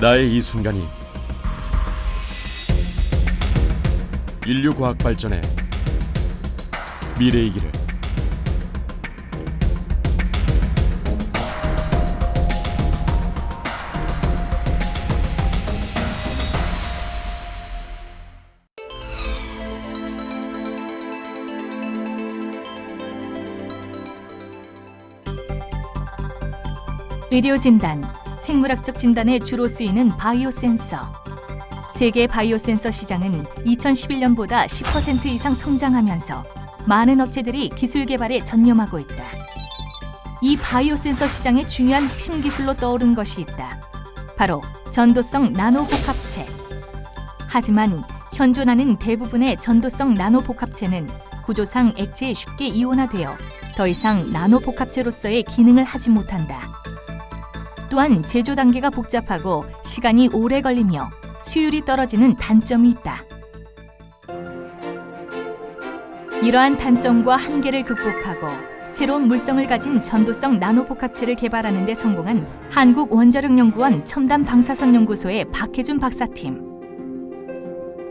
나의 이 순간이 인류 과학 발전의 미래의 길을 의료 진단, 생물학적 진단에 주로 쓰이는 바이오 센서. 세계 바이오 센서 시장은 2011년보다 10% 이상 성장하면서 많은 업체들이 기술 개발에 전념하고 있다. 이 바이오 센서 시장의 중요한 핵심 기술로 떠오른 것이 있다. 바로 전도성 나노 복합체. 하지만 현존하는 대부분의 전도성 나노 복합체는 구조상 액체에 쉽게 이온화되어 더 이상 나노 복합체로서의 기능을 하지 못한다. 또한 제조 단계가 복잡하고 시간이 오래 걸리며 수율이 떨어지는 단점이 있다. 이러한 단점과 한계를 극복하고 새로운 물성을 가진 전도성 나노복합체를 개발하는 데 성공한 한국 원자력연구원 첨단 방사선 연구소의 박혜준 박사팀.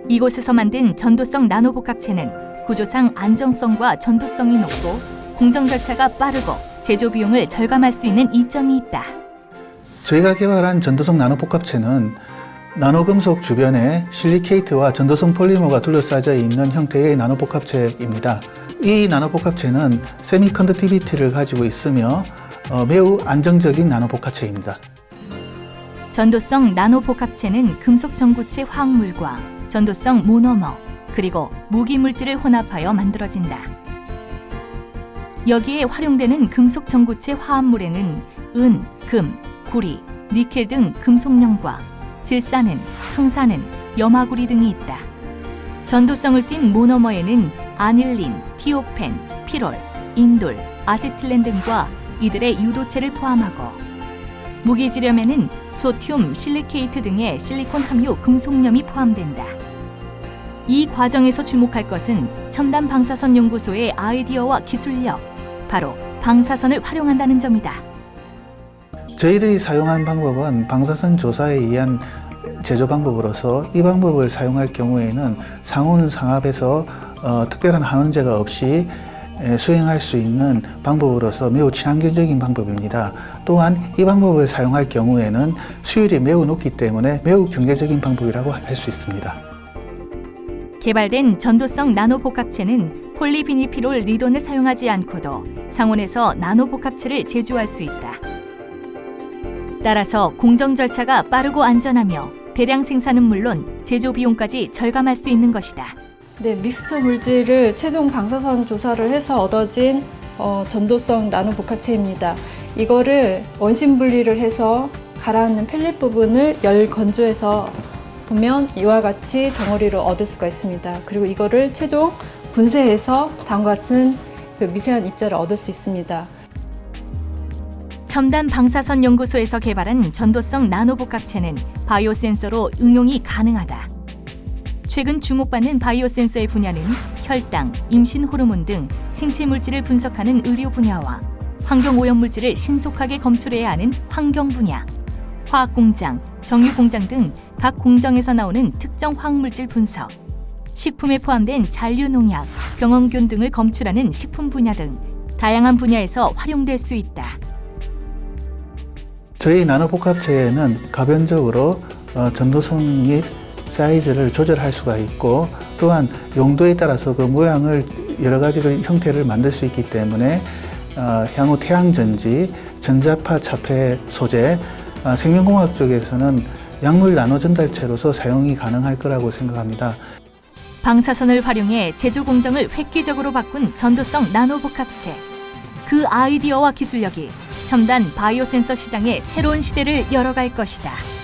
이곳에서 만든 전도성 나노복합체는 구조상 안정성과 전도성이 높고 공정 절차가 빠르고 제조 비용을 절감할 수 있는 이점이 있다. 저희가 개발한 전도성 나노복합체는 나노금속 주변에 실리케이트와 전도성 폴리머가 둘러싸여 있는 형태의 나노복합체입니다. 이 나노복합체는 세미컨덕티비티를 가지고 있으며 어, 매우 안정적인 나노복합체입니다. 전도성 나노복합체는 금속 전구체 화학물과 전도성 모노머 그리고 무기 물질을 혼합하여 만들어진다. 여기에 활용되는 금속 전구체 화합물에는 은, 금, 구리, 니켈 등 금속령과 질산은, 항산은, 염화구리 등이 있다. 전도성을 띤 모노머에는 아닐린, 티오펜, 피롤, 인돌, 아세틸렌 등과 이들의 유도체를 포함하고 무기지렴에는 소튬, 실리케이트 등의 실리콘 함유 금속염이 포함된다. 이 과정에서 주목할 것은 첨단 방사선 연구소의 아이디어와 기술력, 바로 방사선을 활용한다는 점이다. 저희들이 사용한 방법은 방사선 조사에 의한 제조 방법으로서 이 방법을 사용할 경우에는 상온 상압에서 어, 특별한 한원제가 없이 에, 수행할 수 있는 방법으로서 매우 친환경적인 방법입니다. 또한 이 방법을 사용할 경우에는 수율이 매우 높기 때문에 매우 경제적인 방법이라고 할 수 있습니다. 개발된 전도성 나노 복합체는 폴리비니피롤 리돈을 사용하지 않고도 상온에서 나노 복합체를 제조할 수 있다. 따라서 공정 절차가 빠르고 안전하며 대량 생산은 물론 제조 비용까지 절감할 수 있는 것이다. 네, 믹스처 물질을 최종 방사선 조사를 해서 얻어진 어, 전도성 나노 복합체입니다. 이거를 원심 분리를 해서 가라앉는 펠릿 부분을 열 건조해서 보면 이와 같이 덩어리를 얻을 수가 있습니다. 그리고 이거를 최종 분쇄해서 다음과 같은 그 미세한 입자를 얻을 수 있습니다. 첨단 방사선 연구소에서 개발한 전도성 나노 복합체는 바이오 센서로 응용이 가능하다. 최근 주목받는 바이오 센서의 분야는 혈당, 임신 호르몬 등 생체 물질을 분석하는 의료 분야와 환경 오염 물질을 신속하게 검출해야 하는 환경 분야, 화학 공장, 정유 공장 등 각 공정에서 나오는 특정 화학 물질 분석, 식품에 포함된 잔류 농약, 병원균 등을 검출하는 식품 분야 등 다양한 분야에서 활용될 수 있다. 저희 나노복합체에는 가변적으로 어, 전도성 및 사이즈를 조절할 수가 있고 또한 용도에 따라서 그 모양을 여러 가지 형태를 만들 수 있기 때문에 어, 향후 태양전지, 전자파 차폐 소재, 어, 생명공학 쪽에서는 약물 나노 전달체로서 사용이 가능할 거라고 생각합니다. 방사선을 활용해 제조 공정을 획기적으로 바꾼 전도성 나노 복합체. 그 아이디어와 기술력이 첨단 바이오 센서 시장의 새로운 시대를 열어갈 것이다.